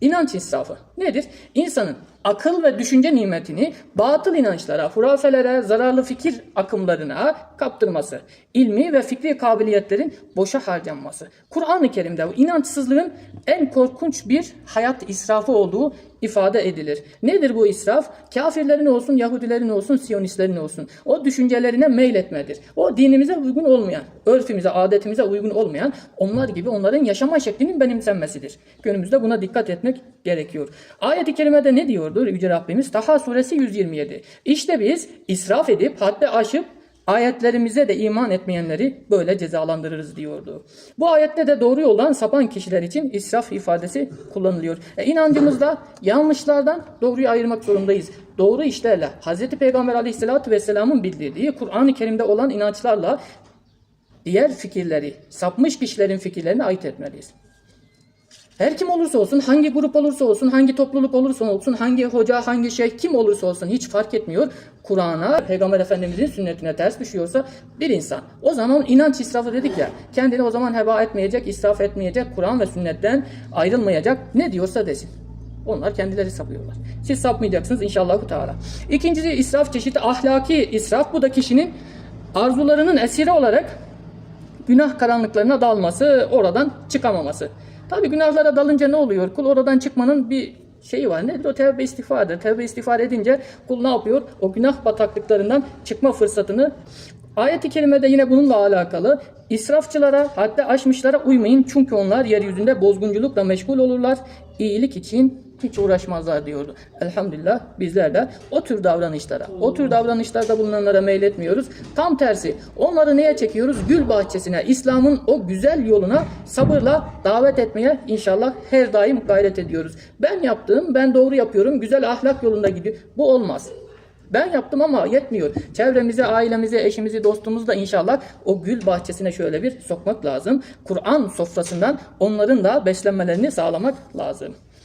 İnanç israfı nedir? İnsanın akıl ve düşünce nimetini batıl inançlara, hurafelere, zararlı fikir akımlarına kaptırması, ilmi ve fikri kabiliyetlerin boşa harcanması. Kur'an-ı Kerim'de bu inançsızlığın en korkunç bir hayat israfı olduğu ifade edilir. Nedir bu israf? Kafirlerin olsun, Yahudilerin olsun, Siyonistlerin olsun. O düşüncelerine meyletmedir. O dinimize uygun olmayan, örfümüze, adetimize uygun olmayan, onlar gibi onların yaşama şeklinin benimsenmesidir. Günümüzde buna dikkat etmek gerekiyor. Ayet-i kerimede ne diyordur Yüce Rabbimiz? Taha suresi 127. İşte biz israf edip haddi aşıp ayetlerimize de iman etmeyenleri böyle cezalandırırız diyordu. Bu ayette de doğru yoldan sapan kişiler için israf ifadesi kullanılıyor. E, inancımızda yanlışlardan doğruyu ayırmak zorundayız. Doğru işlerle Hz. Peygamber aleyhissalatü vesselamın bildirdiği Kur'an-ı Kerim'de olan inançlarla diğer fikirleri, sapmış kişilerin fikirlerini ayırt etmeliyiz. Her kim olursa olsun, hangi grup olursa olsun, hangi topluluk olursa olsun, hangi hoca, hangi şeyh kim olursa olsun hiç fark etmiyor. Kur'an'a, Peygamber Efendimizin sünnetine ters düşüyorsa bir insan. O zaman inanç israfı dedik ya, kendini o zaman heba etmeyecek, israf etmeyecek, Kur'an ve sünnetten ayrılmayacak, ne diyorsa desin. Onlar kendileri sapıyorlar. Siz sapmayacaksınız inşallah. Teala. İkincisi israf çeşidi ahlaki israf. Bu da kişinin arzularının esiri olarak günah karanlıklarına dalması, oradan çıkamaması. Tabi günahlara dalınca ne oluyor? Kul oradan çıkmanın bir şeyi var. Nedir o? Tevbe istiğfardır. Tevbe istiğfar edince kul ne yapıyor? O günah bataklıklarından çıkma fırsatını Ayet-i kerimede yine bununla alakalı israfçılara hatta aşmışlara uymayın çünkü onlar yeryüzünde bozgunculukla meşgul olurlar. İyilik için hiç uğraşmazlar diyordu. Elhamdülillah bizler de o tür davranışlara, o tür davranışlarda bulunanlara meyletmiyoruz. Tam tersi onları neye çekiyoruz? Gül bahçesine, İslam'ın o güzel yoluna sabırla davet etmeye inşallah her daim gayret ediyoruz. Ben yaptığım, ben doğru yapıyorum, güzel ahlak yolunda gidiyor. Bu olmaz. Ben yaptım ama yetmiyor. Çevremize, ailemize, eşimizi, dostumuzu da inşallah o gül bahçesine şöyle bir sokmak lazım. Kur'an sofrasından onların da beslenmelerini sağlamak lazım.